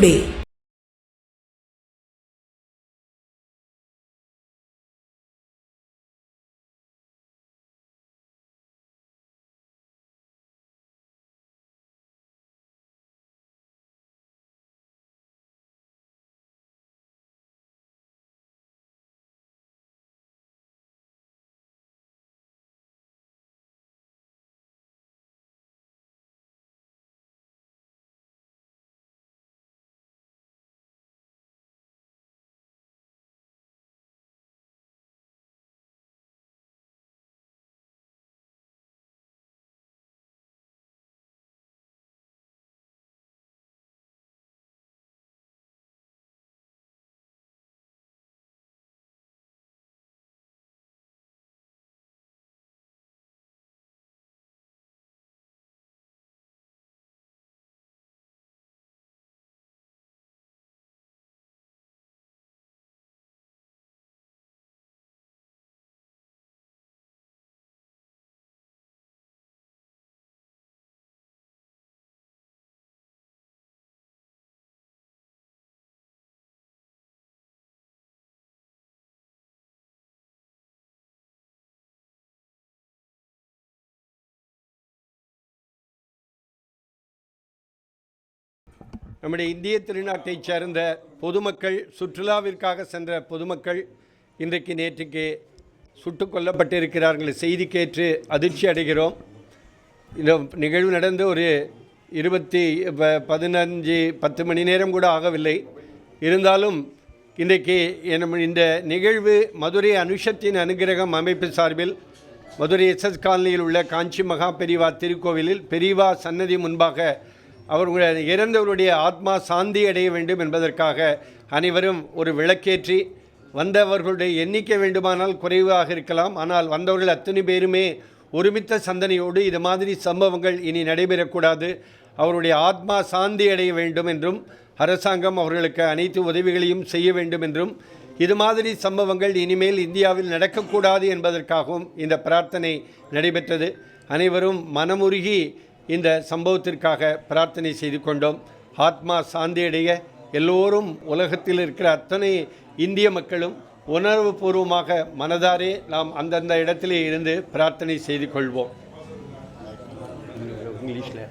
today. நம்முடைய இந்திய திருநாட்டைச் சேர்ந்த பொதுமக்கள் சுற்றுலாவிற்காக சென்ற பொதுமக்கள் இன்றைக்கு நேற்றுக்கு சுட்டு கொல்லப்பட்டிருக்கிறார்கள். செய்தி கேட்டு அதிர்ச்சி அடைகிறோம். இந்த நிகழ்வு நடந்து ஒரு இருபத்தி ப- பதினஞ்சு பத்து மணி நேரம் கூட ஆகவில்லை. இருந்தாலும் இன்றைக்கு இந்த நிகழ்வு மதுரை அனுஷத்தின் அனுகிரகம் அமைப்பு சார்பில் மதுரை எஸ்எஸ் காலனியில் உள்ள காஞ்சி மகா பெரிவா திருக்கோவிலில் பெரிவா சன்னதி முன்பாக அவர்களுடைய இறந்தவருடைய ஆத்மா சாந்தி அடைய வேண்டும் என்பதற்காக அனைவரும் ஒரு விளக்கேற்றி வந்தவர்களுடைய எண்ணிக்கை வேண்டுமானால் குறைவாக இருக்கலாம். ஆனால் வந்தவர்கள் அத்தனை பேருமே ஒருமித்த சந்தனையோடு இது மாதிரி சம்பவங்கள் இனி நடைபெறக்கூடாது. அவருடைய ஆத்மா சாந்தி அடைய வேண்டும் என்றும் அரசாங்கம் அவர்களுக்கு அனைத்து உதவிகளையும் செய்ய வேண்டும் என்றும் இது மாதிரி சம்பவங்கள் இனிமேல் இந்தியாவில் நடக்கக்கூடாது என்பதற்காகவும் இந்த பிரார்த்தனை நடைபெற்றது. அனைவரும் மனமுருகி இந்த சம்பவத்திற்காக பிரார்த்தனை செய்து கொண்டோம். ஆத்மா சாந்தியடைய எல்லோரும் உலகத்தில் இருக்கிற அத்தனை இந்திய மக்களும் உணர்வுபூர்வமாக மனதாரே நாம் அந்தந்த இடத்திலே இருந்து பிரார்த்தனை செய்து கொள்வோம். இங்கிலீஷில்